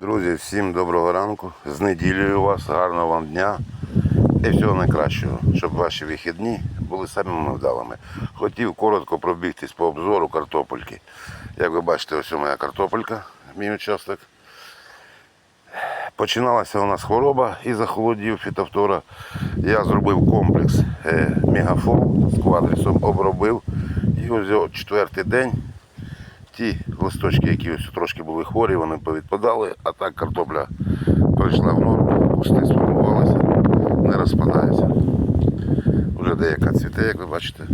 Друзі, всім доброго ранку. З неділею вас, гарного вам дня і всього найкращого, щоб ваші вихідні були самими вдалими. Хотів коротко пробігтись по обзору картопельки. Як ви бачите, ось моя картопелька, мій участок. Починалася у нас хвороба і захолодів фітофтора. Я зробив комплекс е, мегафол з квадрісом, обробив. І ось четвертий день ті листочки, які ось трошки були хворі, вони повідпадали, а так картопля прийшла в норму, кусти сформувалися, не розпадається. Вже деяка цвіте, як ви бачите.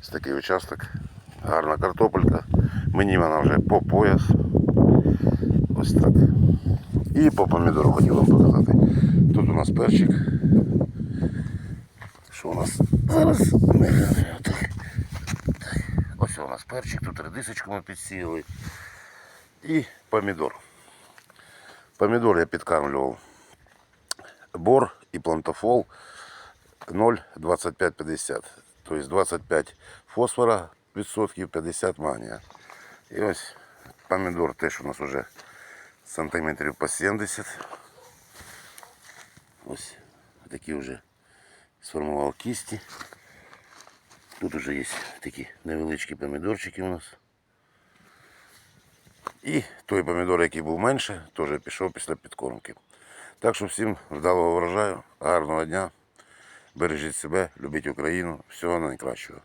Ось такий участок. Гарна картопелька. Мені вона вже по пояс. Ось так. І по помідору хотів вам показати. Тут у нас перчик. Що у нас зараз? Глянемо так. Ось у нас перчик, тут редисочку ми підсіяли. І помідор. Помідор я підкармлював. Бор і плантофол 0,2550. Тобто 25 фосфора відсотків, 50 магнія. І ось помідор теж у нас вже сантиметрів по 70. Ось такі вже сформував кісті. Тут вже є такі невеличкі помідорчики у нас. І той помідор, який був менше, теж пішов після підкормки. Так що всім вдалого врожаю, гарного дня. Бережіть себе, любіть Україну. Всього найкращого.